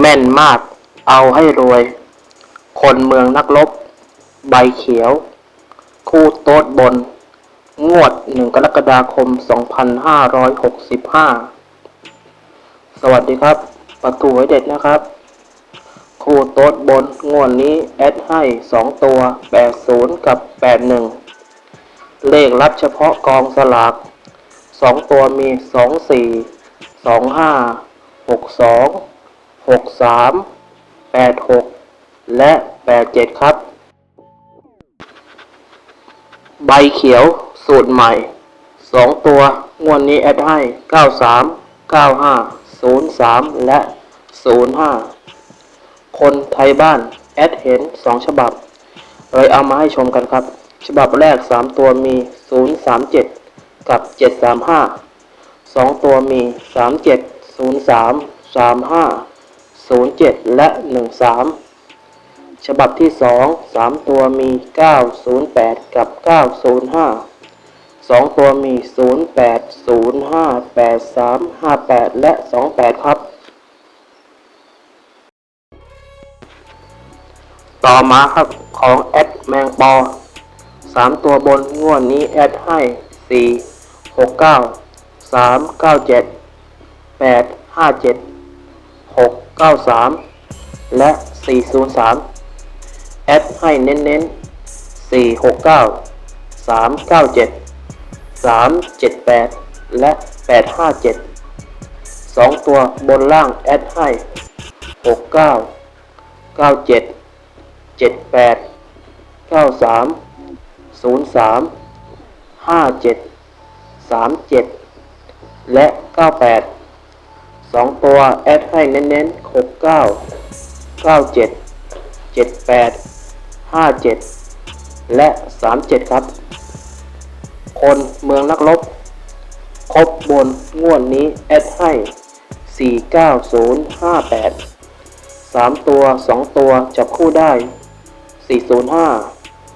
แม่นมาก เอาให้รวย คนเมืองนักลบ ใบเขียว คู่โต๊ดบน งวด1กรกฎาคม 2565 สวัสดีครับ ประตูไว้เด็ดนะครับ คู่โต๊ดบน งวดนี้ แอดให้ 2 ตัว 80 กับ 81 เลขรับเฉพาะกองสลาก2ตัวมี 24 25 62 63 86และ87ครับ ใบเขียวสูตรใหม่2ตัวงวดนี้แอดให้93 95 03และ05คนไทยบ้านแอดเห็น2ฉบับเลยเอามาให้ชมกันครับ ฉบับแรก3ตัวมี037กับ735 2ตัวมี37 03 35 07 และ 13 ฉบับที่ 2 3 ตัวมี 908 กับ 905 2 ตัวมี 08 05 83 58 และ 28 ครับ ต่อมาครับของแอดแมงปอ 3 ตัวบนงวดนี้แอดให้ 4 6 9 3 9 7 8 5 7 6 9 3 และ 403 แอดให้เน้นๆ 469 397 378 และ 857 2 ตัวบนล่างแอดให้ 69 97 78 93 03 57 37 และ 98 สองตัวแอดให้เน้นๆหกเก้าเก้าเจ็ดเจ็ดแปดห้าเจ็ดและสามเจ็ดครับ คนเมืองนักลบ ครบบนงวดนี้แอดให้สี่เก้าศูนย์ห้าแปดสามตัวสองตัวจับคู่ได้สี่ศูนย์ห้า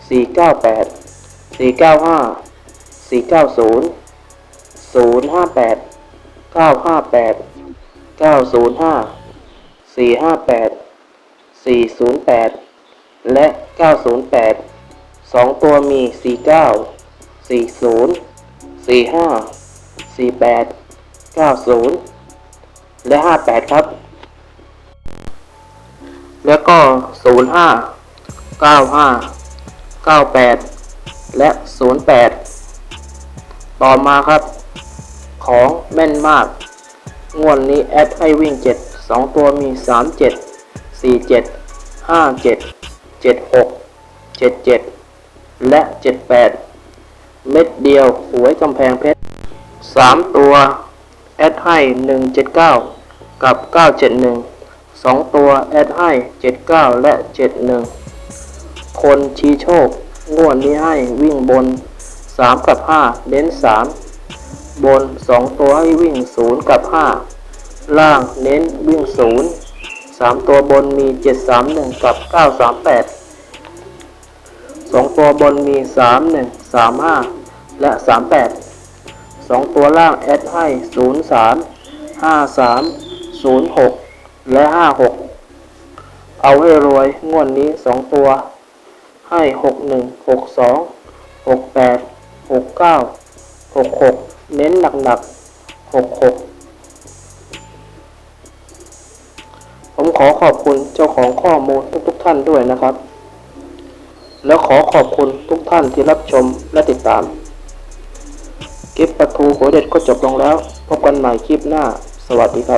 สี่เก้าแปดสี่เก้าห้าสี่เก้าศูนย์ศูนย์ห้าแปดเก้าห้าแปด เก้าศูนย์ห้าสี่ห้าแปดสี่ศูนย์แปดและเก้าศูนย์แปดสองตัวมีสี่เก้าสี่ศูนย์สี่ห้าสี่แปดเก้าศูนย์และห้าแปดครับ แล้วก็ศูนย์ห้าเก้าห้าเก้าแปดและศูนย์แปดต่อมาครับ ของแม่นมาก งวดนี้แอดให้วิ่ง 7 2 ตัวมี 3 7 4 7 5 7 7 6 7 7 และ 78 เม็ดเดียวหวยกำแพงเพชร 3 ตัว แอดให้ 179 กับ 971 2 ตัว แอดให้ 79 และ 71 คนชี้โชค งวดนี้ให้วิ่งบน 3 กับ 5เน้น3 บน 2 ตัวให้วิ่ง 0 กับ 5 ล่างเน้นวิ่ง 0 3 ตัวบนมี 731 กับ 938 2 ตัวบนมี 31 35 และ 38 2 ตัวล่างแอดให้ 03 53 06 และ 56 เอาให้รวยงวดนนี้ 2 ตัว ให้ 61 62 68 69 66 เน้นหนักๆหกหกผมขอขอบคุณเจ้าของข้อมูลทุกๆท่านด้วยนะครับ แล้วขอขอบคุณทุกท่านที่รับชมและติดตามคลิปประทูหัวเด็ดก็จบลงแล้ว พบกันใหม่คลิปหน้า สวัสดีครับ